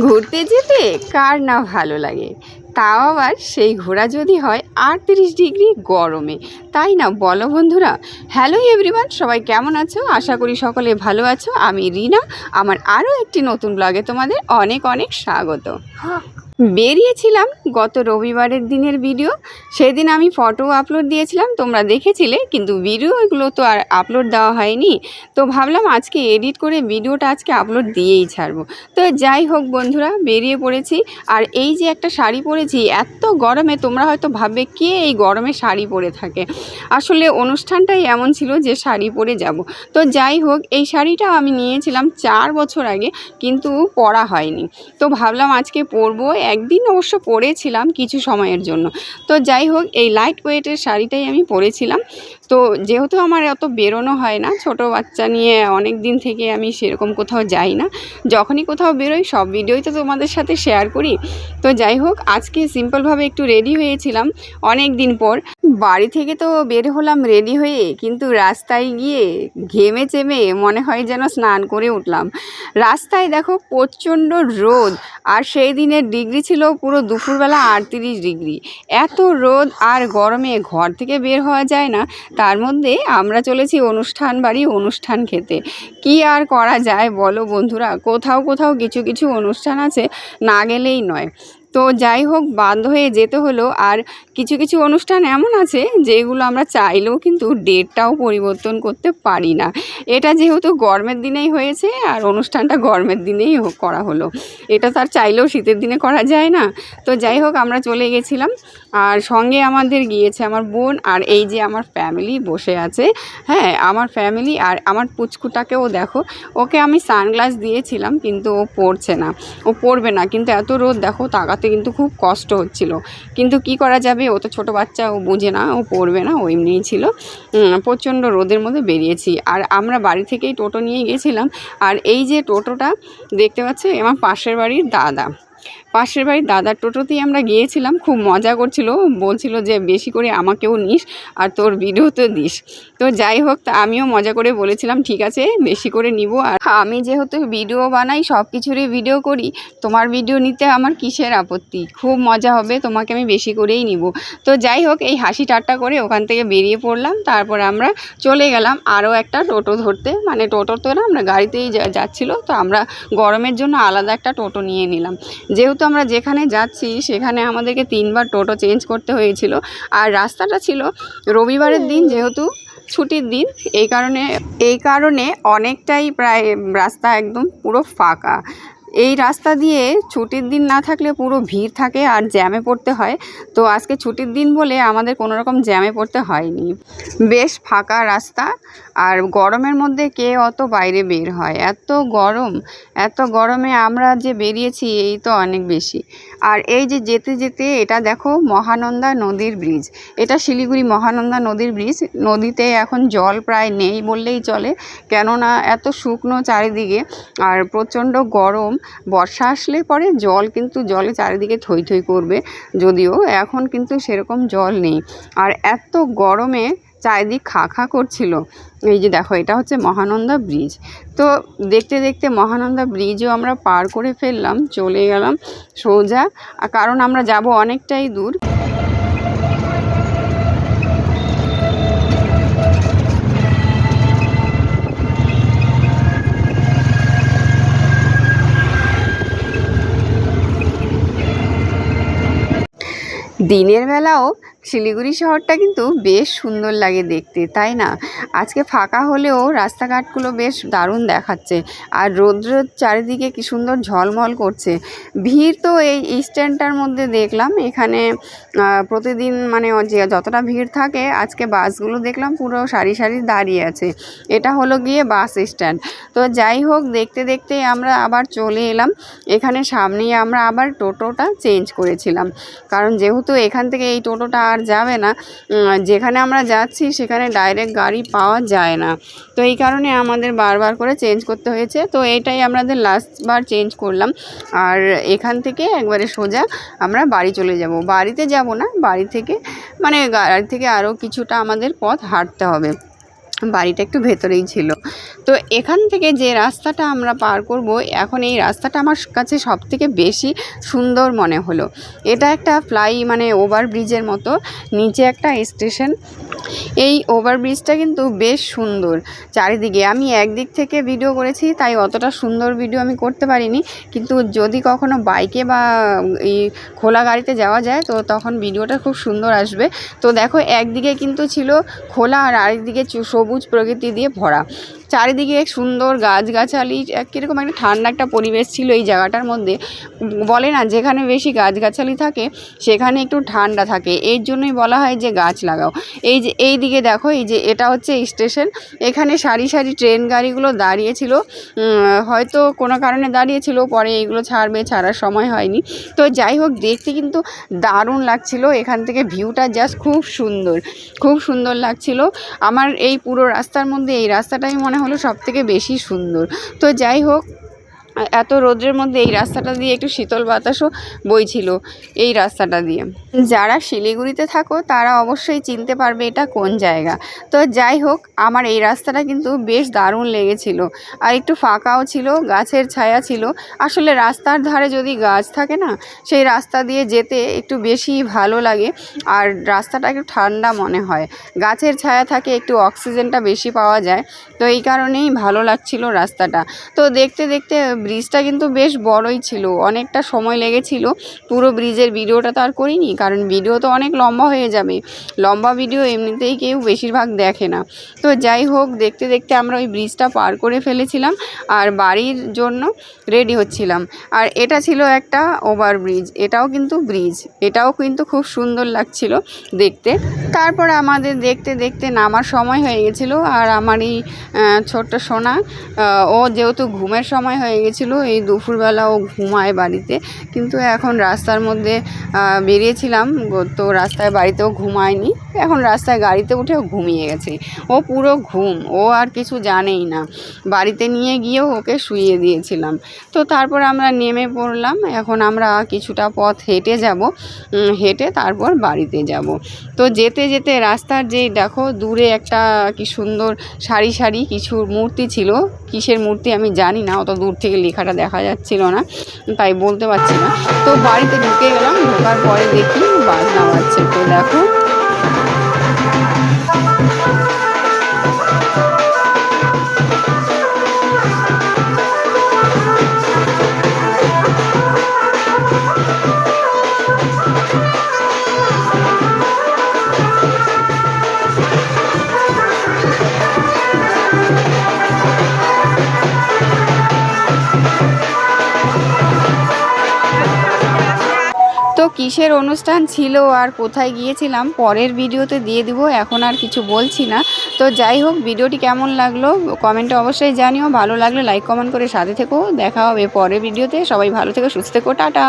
ঘুরতে যেতে কার না ভালো লাগে? তাও আবার সেই ঘোরা যদি হয় আটত্রিশ ডিগ্রি গরমে। তাই না বলো বন্ধুরা? হ্যালো এভরিওয়ান সবাই কেমন আছো? আশা করি সকলে ভালো আছো। আমি রিনা, আমার আরও একটি নতুন ব্লগে তোমাদের অনেক অনেক স্বাগত। বেরিয়েছিলাম গত রবিবারের দিনের ভিডিও। সেদিন আমি ফটো আপলোড দিয়েছিলাম, তোমরা দেখেছিলে, কিন্তু ভিডিওগুলো তো আর আপলোড দেওয়া হয়নি। তো ভাবলাম আজকে এডিট করে ভিডিওটা আজকে আপলোড দিয়েই ছাড়বো। তো যাই হোক বন্ধুরা, বেরিয়ে পড়েছি। আর এই যে একটা শাড়ি পরেছি, এত গরমে তোমরা হয়তো ভাববে, কে এই গরমে শাড়ি পরে থাকে? আসলে অনুষ্ঠানটাই এমন ছিল যে শাড়ি পরে যাব। তো যাই হোক, এই শাড়িটা আমি নিয়েছিলাম চার বছর আগে, কিন্তু পরা হয়নি। তো ভাবলাম আজকে পরবো একদিন অবশ্য পরেছিলাম কিছু সময়ের জন্য। তো যাই হোক, এই লাইট ওয়েটের শাড়িটাই আমি পরেছিলাম। তো যেহেতু আমার অত বেরোনো হয় না, ছোট বাচ্চা নিয়ে অনেক দিন থেকে আমি সেরকম কোথাও যাই না। যখনই কোথাও বেরোই, সব ভিডিওই তো তোমাদের সাথে শেয়ার করি। তো যাই হোক, আজকে সিম্পলভাবে একটু রেডি হয়েছিলাম। অনেক দিন পর বাড়ি থেকে তো বের হলাম রেডি হয়ে, কিন্তু রাস্তায় গিয়ে ঘেমে চেমে মনে হয় যেন স্নান করে উঠলাম। রাস্তায় দেখো প্রচণ্ড রোদ, আর সেই দিনের ডিগ্রি ছিল পুরো দুপুরবেলা আটত্রিশ ডিগ্রি এত রোদ আর গরমে ঘর থেকে বের হওয়া যায় না, তার মধ্যে আমরা চলেছি অনুষ্ঠান বাড়ি অনুষ্ঠান খেতে। কি আর করা যায় বলো বন্ধুরা, কোথাও কোথাও কিছু কিছু অনুষ্ঠান আছে, না গেলেই নয়। তো যাই হোক, বাধ্য হয়ে যেতে হলো। আর কিছু কিছু অনুষ্ঠান এমন আছে যেগুলো আমরা চাইলেও কিন্তু ডেটটাও পরিবর্তন করতে পারি না। এটা যেহেতু গরমের দিনেই হয়েছে আর অনুষ্ঠানটা গরমের দিনেই করা হলো। এটা তো আর চাইলেও শীতের দিনে করা যায় না। তো যাই হোক, আমরা চলে গেছিলাম। আর সঙ্গে আমাদের গিয়েছে আমার বোন আর এই যে আমার ফ্যামিলি বসে আছে। হ্যাঁ আমার ফ্যামিলি আর আমার পুচকুটাকেও দেখো। ওকে আমি সানগ্লাস দিয়েছিলাম, কিন্তু ও পড়ছে না। ও পড়বে না, কিন্তু এত রোদ দেখো, তাকাতে কিন্তু খুব কষ্ট হচ্ছিল। কিন্তু কি করা যাবে? ও তো ছোটো বাচ্চা, ও বুঝে না, ও পড়বে না, ও এমনিই ছিল। প্রচণ্ড রোদের মধ্যে বেরিয়েছি। আর আমরা বাড়ি থেকেই টোটো নিয়ে গেছিলাম। আর এই যে টোটোটা, দেখতে পাচ্ছি, আমার পাশের বাড়ির দাদা। পাশের বাড়ির দাদার টোটোতেই আমরা গিয়েছিলাম, খুব মজা করছিল। বলছিল যে, বেশি করে আমাকেও নিস আর তোর ভিডিওতে দিস। তো যাই হোক, তা আমিও মজা করে বলেছিলাম, ঠিক আছে, বেশি করে নিব। আর আমি যেহেতু ভিডিও বানাই সব কিছুরই ভিডিও করি, তোমার ভিডিও নিতে আমার কিসের আপত্তি? খুব মজা হবে, তোমাকে আমি বেশি করেই নিব। তো যাই হোক, এই হাসি ঠাট্টা করে ওখান থেকে বেরিয়ে পড়লাম, তারপর আমরা চলে গেলাম আরও একটা টোটো ধরতে। মানে টোটো তো না, আমরা গাড়িতেই যাচ্ছিল, তো আমরা গরমের জন্য আলাদা একটা টোটো নিয়ে নিলাম। যেহেতু আমরা যেখানে যাচ্ছি সেখানে আমাদেরকে তিনবার টোটো চেঞ্জ করতে হয়েছিল। আর রাস্তাটা ছিল রবিবারের দিন যেহেতু ছুটির দিন এই কারণে এই কারণে অনেকটাই প্রায় রাস্তা একদম পুরো ফাঁকা। এই রাস্তা দিয়ে ছুটির দিন না থাকলে পুরো ভিড় থাকে আর জ্যামে পড়তে হয়। তো আজকে ছুটির দিন বলে আমাদের কোনো রকম জ্যামে পড়তে হয়নি। বেশ ফাঁকা রাস্তা আর গরমের মধ্যে কে অত বাইরে বের হয়? এত গরম, এত গরমে আমরা যে বেরিয়েছি এই তো অনেক বেশি। আর এই যে যেতে যেতে এটা দেখো মহানন্দা নদীর ব্রিজ। এটা শিলিগুড়ি মহানন্দা নদীর ব্রিজ। নদীতে এখন জল প্রায় নেই বললেই চলে। কেননা এত শুকনো চারিদিকে আর প্রচণ্ড গরম। বর্ষা আসলে পরে জল কিন্তু জলে চারিদিকে থই থই করবে, যদিও এখন কিন্তু সেরকম জল নেই। আর এত গরমে চারিদিক খা খা করছিল। এই যে দেখো, এটা হচ্ছে মহানন্দা ব্রিজ। তো দেখতে দেখতে মহানন্দা ব্রিজও আমরা পার করে ফেললাম, চলে গেলাম সোজা। কারণ আমরা যাব অনেকটাই দূর। দিনের বেলাও শিলিগুড়ি শহরটা কিন্তু বেশ সুন্দর লাগে দেখতে, তাই না? আজকে ফাঁকা হলেও রাস্তাঘাটগুলো বেশ দারুণ দেখাচ্ছে। আর রৌদ্র চারিদিকে কি সুন্দর ঝলমল করছে। ভিড় তো এই স্ট্যান্ডটার মধ্যে দেখলাম, এখানে প্রতিদিন মানে যে যতটা ভিড় থাকে, আজকে বাসগুলো দেখলাম পুরো সারি সারি দাঁড়িয়ে আছে। এটা হলো গিয়ে বাস স্ট্যান্ড তো যাই হোক, দেখতে দেখতে আমরা আবার চলে এলাম। এখানে সামনেই আমরা আবার টোটোটা চেঞ্জ করেছিলাম। কারণ যেহেতু এখান থেকে এই টোটোটা আর যাবে না। যেখানে আমরা যাচ্ছি সেখানে ডাইরেক্ট গাড়ি পাওয়া যায় না। তো এই কারণে আমাদের বারবার করে চেঞ্জ করতে হয়েছে। তো এটাই আমাদের লাস্টবার চেঞ্জ করলাম। আর এখান থেকে একবারে সোজা আমরা বাড়ি চলে যাব। বাড়িতে যাব না, বাড়ি থেকে মানে গাড়ি থেকে আরও কিছুটা আমাদের পথ হাঁটতে হবে। বাড়িটা একটু ভেতরেই ছিল। তো এখান থেকে যে রাস্তাটা আমরা পার করব, এখন এই রাস্তাটা আমার কাছে সব থেকে বেশি সুন্দর মনে হলো। এটা একটা ফ্লাই মানে ওভারব্রিজের মতো। নিচে একটা স্টেশন এই ওভারব্রিজটা কিন্তু বেশ সুন্দর। চারিদিকে আমি একদিক থেকে ভিডিও করেছি, তাই অতটা সুন্দর ভিডিও আমি করতে পারিনি। কিন্তু যদি কখনো বাইকে বা এই খোলা গাড়িতে যাওয়া যায়, তো তখন ভিডিওটা খুব সুন্দর আসবে। তো দেখো, একদিকে কিন্তু ছিল খোলা আর আরেকদিকে সবুজ প্রকৃতি দিয়ে ভরা। চারিদিকে সুন্দর গাছগাছালি কীরকম একটা ঠান্ডা একটা পরিবেশ ছিল এই জায়গাটার মধ্যে। বলে না, যেখানে বেশি গাছগাছালি থাকে, সেখানে একটু ঠান্ডা থাকে। এর জন্যই বলা হয় যে গাছ লাগাও। এই যে, এই দিকে দেখো, এই যে, এটা হচ্ছে স্টেশন। এখানে সারি সারি ট্রেন গাড়িগুলো দাঁড়িয়েছিল। হয়তো কোনো কারণে দাঁড়িয়েছিল, পরে এগুলো ছাড়বে, ছাড়ার সময় হয়নি। তো যাই হোক, দেখতে কিন্তু দারুণ লাগছিল। এখান থেকে ভিউটা জাস্ট খুব সুন্দর। খুব সুন্দর লাগছিল। আমার এই পুরো রাস্তার মধ্যে, এই রাস্তাটাই মনে হলো সব থেকে বেশি সুন্দর। তো যাই হোক এত রোদ্রের মধ্যে এই রাস্তাটা দিয়ে একটু শীতল বাতাসও বইছিল, এই রাস্তাটা দিয়ে। যারা শিলিগুড়িতে থাকো, তারা অবশ্যই চিনতে পারবে এটা কোন জায়গা। তো যাই হোক, আমার এই রাস্তাটা কিন্তু বেশ দারুণ লেগেছিল। আর একটু ফাঁকাও ছিল, গাছের ছায়া ছিল। আসলে রাস্তার ধারে যদি গাছ থাকে না, সেই রাস্তা দিয়ে যেতে একটু বেশি ভালো লাগে। আর রাস্তাটা একটু ঠান্ডা মনে হয়। গাছের ছায়া থাকে, একটু অক্সিজেনটা বেশি পাওয়া যায়। তো এই কারণেই ভালো লাগছিল রাস্তাটা। তো দেখতে দেখতে ব্রিজটা কিন্তু বেশ বড়ই ছিল, অনেকটা সময় লেগেছিল। পুরো ব্রিজের ভিডিওটা তো আর করিনি, কারণ ভিডিও তো অনেক লম্বা হয়ে যাবে। লম্বা ভিডিও এমনিতেই কেউ বেশিরভাগ দেখে না। তো যাই হোক, দেখতে দেখতে আমরা ওই ব্রিজটা পার করে ফেলেছিলাম আর বাড়ির জন্য রেডি হচ্ছিলাম। আর এটা ছিল একটা ওভার ব্রিজ, এটাও কিন্তু ব্রিজ, এটাও কিন্তু খুব সুন্দর লাগছিল দেখতে। তারপর আমাদের দেখতে দেখতে নামার সময় হয়ে গেছিল আর আমার এই ছোট্ট সোনা ও যেহেতু ঘুমের সময় হয়ে গেছিল এই দুপুরবেলা ও ঘুমায় বাড়িতে। কিন্তু এখন রাস্তার মধ্যে বেরিয়েছিলাম তো রাস্তায় বাড়িতেও ঘুমায়নি। এখন রাস্তায় গাড়িতে উঠেও ঘুমিয়ে গেছে। ও পুরো ঘুম, ও আর কিছু জানেই না। বাড়িতে নিয়ে গিয়েও ওকে শুইয়ে দিয়েছিলাম। তো তারপর আমরা নেমে পড়লাম, এখন আমরা কিছুটা পথ হেঁটে যাব হেঁটে তারপর বাড়িতে যাব। তো যেতে যেতে রাস্তার যেই দেখো, দূরে একটা কি সুন্দর সারি সারি কিছু মূর্তি ছিল। কিসের মূর্তি আমি জানি না, অত দূর থেকে লেখাটা দেখা যাচ্ছিল না, তাই বলতে পারছি না। তো বাড়িতে ঢুকে গেলাম, ঢোকার পরে দেখি বাস নামাচ্ছে তো দেখো Ha ha ha! তো কিসের অনুষ্ঠান ছিল আর কোথায় গিয়েছিলাম, পরের ভিডিওতে দিয়ে দিব, এখন আর কিছু বলছি না। তো যাই হোক, ভিডিওটি কেমন লাগল কমেন্টে অবশ্যই জানিও, ভালো লাগলে লাইক কমেন্ট করে সাথে থেকো, দেখা হবে পরের ভিডিওতে, সবাই ভালো থেকে, সুস্থ থেকো, টাটা।